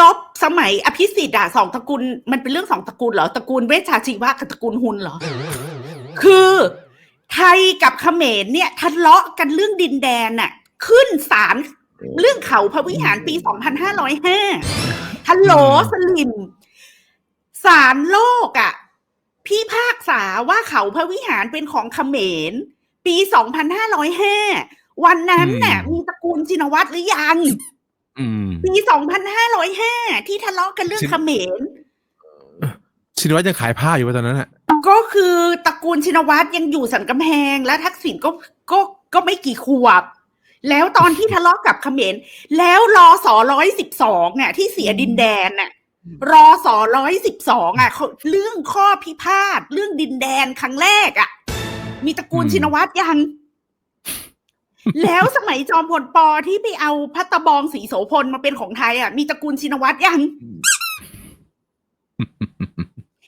ลบสมัยอภิสิทธิ์อะสองตระกูลมันเป็นเรื่องสองตระกูลเหรอตระกูลเวชชาชีวะกับตระกูลฮุนเหรอ คือไทยกับเขมรเนี่ยทะเลาะกันเรื่องดินแดนน่ะ ขึ้นศาลเรื่องเขาพระวิหารปี 2505ฮัลโหลสลิมศาลโลกอะพี่พากษาว่าเขาพระวิหารเป็นของเขมร ปี 2505 วันนั้นน่ะมีตระกูลชินวัตรหรือยัง อืมปี2505ที่ทะเลาะกันเรื่องชินเขมรชินวัตรยังขายผ้าอยู่ป่ะตอนนั้นอะ ก็คือตระกูลชินวัตรยังอยู่สันกำแพง และทักษิณก็ก็ก็ไม่กี่ขวบ แล้วตอนที่ทะเลาะกับเขมรแล้วรอสอร้อยสิบสองอะ ที่เสียดินแดนอะรอสอร้อยสิบสองอะเขาเรื่องข้อพิพาทเรื่องดินแดนครั้งแรกอะ มีตระกูลอืมชินวัตรยัง แล้วสมัยจอมพลปอที่ไปเอาพัตตบองสีโสพลมาเป็นของไทยอะมีตระกูลชินวัตรยัง